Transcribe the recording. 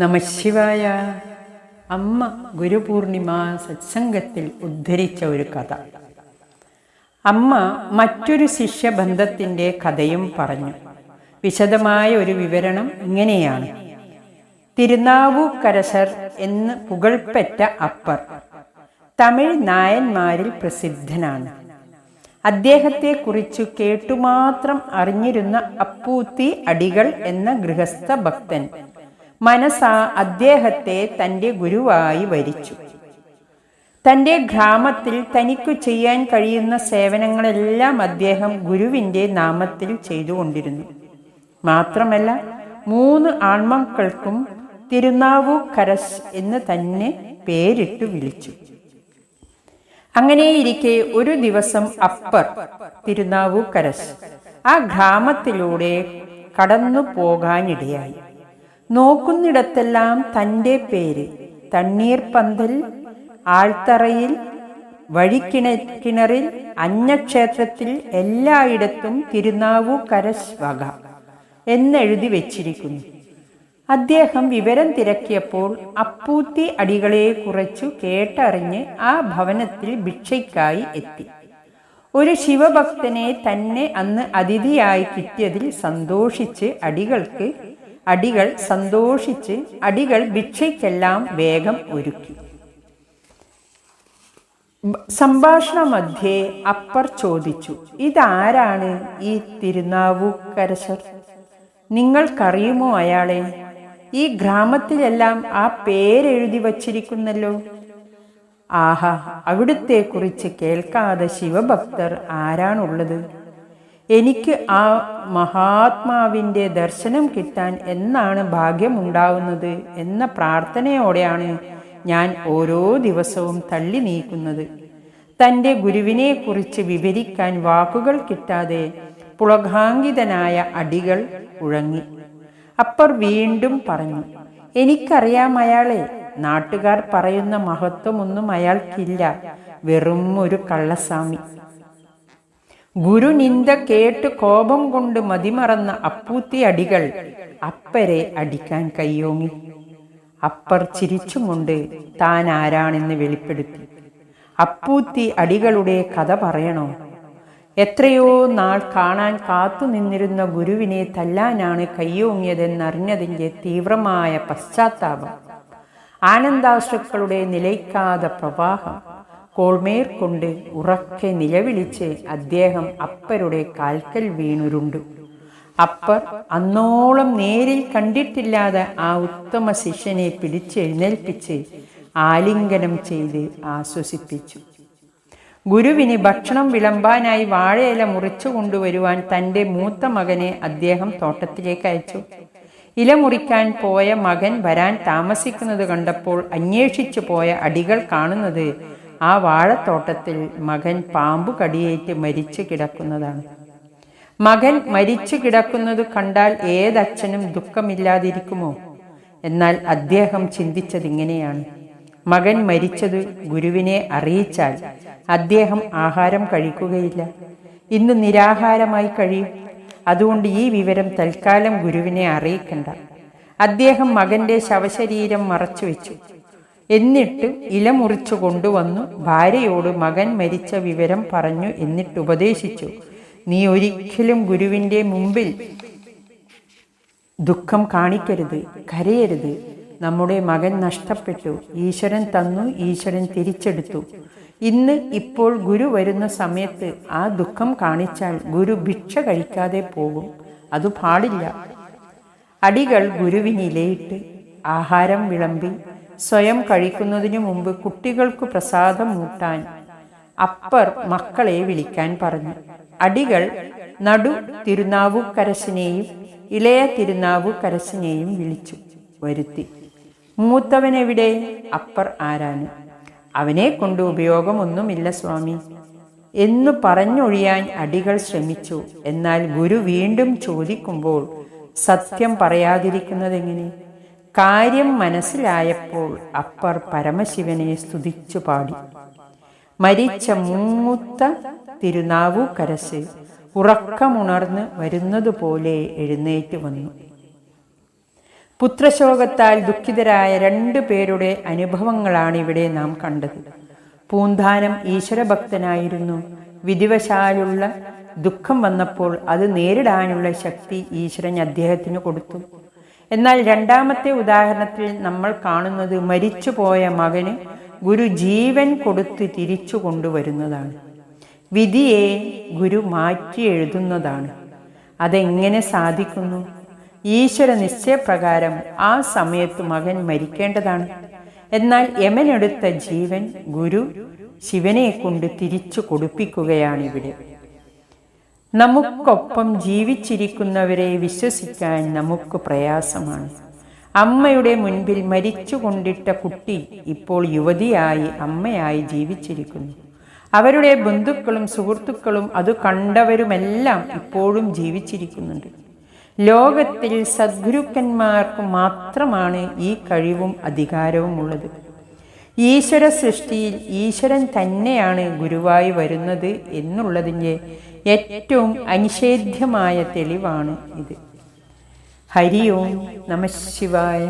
നമശിവായ അമ്മ ഗുരുപൂർണിമ സത്സംഗത്തിൽ ഉദ്ധരിച്ച ഒരു കഥ. അമ്മ മറ്റൊരു ശിഷ്യബന്ധത്തിന്റെ കഥയും പറഞ്ഞു. വിശദമായ ഒരു വിവരണം ഇങ്ങനെയാണ്. തിരുനാവൂക്കരശർ എന്ന് പുകൾപ്പെട്ട അപ്പർ തമിഴ് നായന്മാരിൽ പ്രസിദ്ധനാണ്. അദ്ദേഹത്തെക്കുറിച്ചു കേട്ടുമാത്രം അറിഞ്ഞിരുന്ന അപ്പൂത്തി അടികൾ എന്ന ഗൃഹസ്ഥ ഭക്തൻ മനസ്സാ അദ്ദേഹത്തെ തന്റെ ഗുരുവായി വരിച്ചു. തന്റെ ഗ്രാമത്തിൽ തനിക്കു ചെയ്യാൻ കഴിയുന്ന സേവനങ്ങളെല്ലാം അദ്ദേഹം ഗുരുവിന്റെ നാമത്തിൽ ചെയ്തുകൊണ്ടിരുന്നു. മാത്രമല്ല മൂന്ന് ആൺമക്കൾക്കും തിരുനാവൂക്കരസ് എന്ന് തന്നെ പേരിട്ടു വിളിച്ചു. അങ്ങനെയിരിക്കെ ഒരു ദിവസം അപ്പർ തിരുനാവു തിരുനാവൂക്കരസ് ആ ഗ്രാമത്തിലൂടെ കടന്നു പോകാനിടയായി നോക്കുന്നിടത്തെല്ലാം തന്റെ പേര്. തണ്ണീർ തണ്ണീർപന്തൽ ആൾത്തറയിൽ വഴിക്കിണ കിണറിൽ അന്നക്ഷേത്രത്തിൽ എല്ലായിടത്തും തിരുനാവു കരസ്വക എന്നെഴുതി വച്ചിരിക്കുന്നു. അദ്ദേഹം വിവരം തിരക്കിയപ്പോൾ അപ്പൂത്തി അടികളെ കുറച്ചു കേട്ടറിഞ്ഞ് ആ ഭവനത്തിൽ ഭിക്ഷയ്ക്കായി എത്തി. ഒരു ശിവഭക്തനെ തന്നെ അന്ന് അതിഥിയായി കിട്ടിയതിൽ സന്തോഷിച്ച് അടികൾക്ക് അടികൾ സന്തോഷിച്ച് അടികൾ ഭിക്ഷയ്ക്കെല്ലാം വേഗം ഒരുക്കി. സംഭാഷണ മധ്യേ അപ്പർ ചോദിച്ചു ഇതാരാണ് ഈ തിരുനാവൂക്കരശർ? നിങ്ങൾക്കറിയുമോ അയാളെ? ഈ ഗ്രാമത്തിലെല്ലാം ആ പേരെഴുതി വച്ചിരിക്കുന്നല്ലോ? ആഹാ അവിടുത്തെ കുറിച്ച് കേൾക്കാതെ ശിവഭക്തർ ആരാണുള്ളത്? എനിക്ക് ആ മഹാത്മാവിന്റെ ദർശനം കിട്ടാൻ എന്നാണ് ഭാഗ്യമുണ്ടാവുന്നത് എന്ന പ്രാർത്ഥനയോടെയാണ് ഞാൻ ഓരോ ദിവസവും തള്ളി നീക്കുന്നത്. തന്റെ ഗുരുവിനെക്കുറിച്ച് വിവരിക്കാൻ വാക്കുകൾ കിട്ടാതെ പുളകാങ്കിതനായ അടികൾ ഉഴങ്ങി. അപ്പർ വീണ്ടും പറഞ്ഞു എനിക്കറിയാം അയാളെ. നാട്ടുകാർ പറയുന്ന മഹത്വമൊന്നും അയാൾക്കില്ല. വെറും ഒരു കള്ളസ്വാമി. ഗുരുനിന്ദ കേട്ട് കോപം കൊണ്ട് മതിമറന്ന അപ്പൂത്തി അടികൾ അപ്പരെ അടിക്കാൻ കയ്യോങ്ങി. അപ്പർ ചിരിച്ചുകൊണ്ട് താൻ ആരാണെന്ന് വെളിപ്പെടുത്തി. അപ്പൂത്തി അടികളുടെ കഥ പറയണോ? എത്രയോ നാൾ കാണാൻ കാത്തു നിന്നിരുന്ന ഗുരുവിനെ തല്ലാനാണ് കയ്യോങ്ങിയതെന്നറിഞ്ഞതിന്റെ തീവ്രമായ പശ്ചാത്താപം. ആനന്ദാശ്രുക്കളുടെ നിലയ്ക്കാതെ പ്രവാഹം. കോൾമേർ കൊണ്ട് ഉറക്കെ നിലവിളിച്ച് അദ്ദേഹം അപ്പരുടെ കാൽക്കൽ വീണുരുണ്ടു. അപ്പർ അന്നോളം നേരിൽ കണ്ടിട്ടില്ലാതെ ആ ഉത്തമ ശിഷ്യനെ പിടിച്ചെഴുന്നേൽപ്പിച്ച് ആലിംഗനം ചെയ്ത് ആശ്വസിപ്പിച്ചു. ഗുരുവിന് ഭക്ഷണം വിളമ്പാനായി വാഴയില മുറിച്ചു കൊണ്ടുവരുവാൻ തന്റെ മൂത്ത മകനെ അദ്ദേഹം തോട്ടത്തിലേക്ക് അയച്ചു. ഇല മുറിക്കാൻ പോയ മകൻ വരാൻ താമസിക്കുന്നത് കണ്ടപ്പോൾ അന്വേഷിച്ചു പോയ അടികൾ കാണുന്നത് ആ വാഴത്തോട്ടത്തിൽ മകൻ പാമ്പു കടിയേറ്റ് മരിച്ചു കിടക്കുന്നതാണ്. മകൻ മരിച്ചു കിടക്കുന്നത് കണ്ടാൽ ഏതച്ഛനും ദുഃഖമില്ലാതിരിക്കുമോ? എന്നാൽ അദ്ദേഹം ചിന്തിച്ചത് ഇങ്ങനെയാണ്. മകൻ മരിച്ചത് ഗുരുവിനെ അറിയിച്ചാൽ അദ്ദേഹം ആഹാരം കഴിക്കുകയില്ല. ഇന്ന് നിരാഹാരമായി കഴിയും. അതുകൊണ്ട് ഈ വിവരം തൽക്കാലം ഗുരുവിനെ അറിയിക്കണ്ട. അദ്ദേഹം മകന്റെ ശവശരീരം മറച്ചു വെച്ചു എന്നിട്ട് ഇല മുറിച്ചു കൊണ്ടുവന്നു. ഭാര്യയോട് മകൻ മരിച്ച വിവരം പറഞ്ഞു എന്നിട്ട് ഉപദേശിച്ചു. നീ ഒരിക്കലും ഗുരുവിന്റെ മുമ്പിൽ ദുഃഖം കാണിക്കരുത് കരയരുത്. നമ്മുടെ മകൻ നഷ്ടപ്പെട്ടു. ഈശ്വരൻ തന്നു ഈശ്വരൻ തിരിച്ചെടുത്തു. ഇന്ന് ഇപ്പോൾ ഗുരു വരുന്ന സമയത്ത് ആ ദുഃഖം കാണിച്ചാൽ ഗുരു ഭിക്ഷ കഴിക്കാതെ പോകും. അത് പാടില്ല. അടികൾ ഗുരുവിനിലയിട്ട് ആഹാരം വിളമ്പി സ്വയം കഴിക്കുന്നതിനു മുമ്പ് കുട്ടികൾക്കു പ്രസാദം മൂട്ടാൻ അപ്പർ മക്കളെ വിളിക്കാൻ പറഞ്ഞു. അടികൾ നടു തിരുനാവുക്കരശിനെയും ഇളയ തിരുനാവുക്കരശിനെയും വിളിച്ചു വരുത്തി. മൂത്തവനെവിടെ അപ്പർ ആരാന് അവനെ കൊണ്ട് ഉപയോഗമൊന്നുമില്ല സ്വാമി. എന്നു പറഞ്ഞൊഴിയാൻ അടികൾ ശ്രമിച്ചു. എന്നാൽ ഗുരു വീണ്ടും ചോദിക്കുമ്പോൾ സത്യം പറയാതിരിക്കുന്നതെങ്ങനെ? കാര്യം മനസ്സിലായപ്പോൾ അപ്പർ പരമശിവനെ സ്തുതിച്ചു പാടി. മരിച്ച മൂത്ത തിരുനാവൂക്കരശ് ഉറക്കമുണർന്ന് വരുന്നതുപോലെ എഴുന്നേറ്റ് വന്നു. പുത്രശോകത്താൽ ദുഃഖിതരായ രണ്ടു പേരുടെ അനുഭവങ്ങളാണ് ഇവിടെ നാം കണ്ടത്. പൂന്താനം ഈശ്വരഭക്തനായിരുന്നു. വിധിവശാലുള്ള ദുഃഖം വന്നപ്പോൾ അത് നേരിടാനുള്ള ശക്തി ഈശ്വരൻ അദ്ദേഹത്തിന് കൊടുത്തു. എന്നാൽ രണ്ടാമത്തെ ഉദാഹരണത്തിൽ നമ്മൾ കാണുന്നത് മരിച്ചുപോയ മകന് ഗുരു ജീവൻ കൊടുത്ത് തിരിച്ചു കൊണ്ടുവരുന്നതാണ്. വിധിയെ ഗുരു മാറ്റി എഴുതുന്നതാണ്. അതെങ്ങനെ സാധിക്കുന്നു? ഈശ്വര നിശ്ചയപ്രകാരം ആ സമയത്ത് മകൻ മരിക്കേണ്ടതാണ്. എന്നാൽ യമനെടുത്ത ജീവൻ ഗുരു ശിവനെ കൊണ്ട് തിരിച്ചു കൊടുപ്പിക്കുകയാണിവിടെ നമുക്കൊപ്പം ജീവിച്ചിരിക്കുന്നവരെ വിശ്വസിക്കാൻ നമുക്ക് പ്രയാസമാണ്. അമ്മയുടെ മുൻപിൽ മരിച്ചു കൊണ്ടിട്ട കുട്ടി ഇപ്പോൾ യുവതിയായി അമ്മയായി ജീവിച്ചിരിക്കുന്നു. അവരുടെ ബന്ധുക്കളും സുഹൃത്തുക്കളും അത് കണ്ടവരുമെല്ലാം ഇപ്പോഴും ജീവിച്ചിരിക്കുന്നുണ്ട്. ലോകത്തിൽ സദ്ഗുരുക്കന്മാർക്ക് മാത്രമാണ് ഈ കഴിവും അധികാരവും ഉള്ളത് ഈശ്വര സൃഷ്ടിയിൽ ഈശ്വരൻ തന്നെയാണ് ഗുരുവായി വരുന്നത് എന്നുള്ളതിന്റെ ഏറ്റവും അനിഷേധ്യമായ തെളിവാണ് ഇത്. ഹരി ഓം നമ ശിവായ.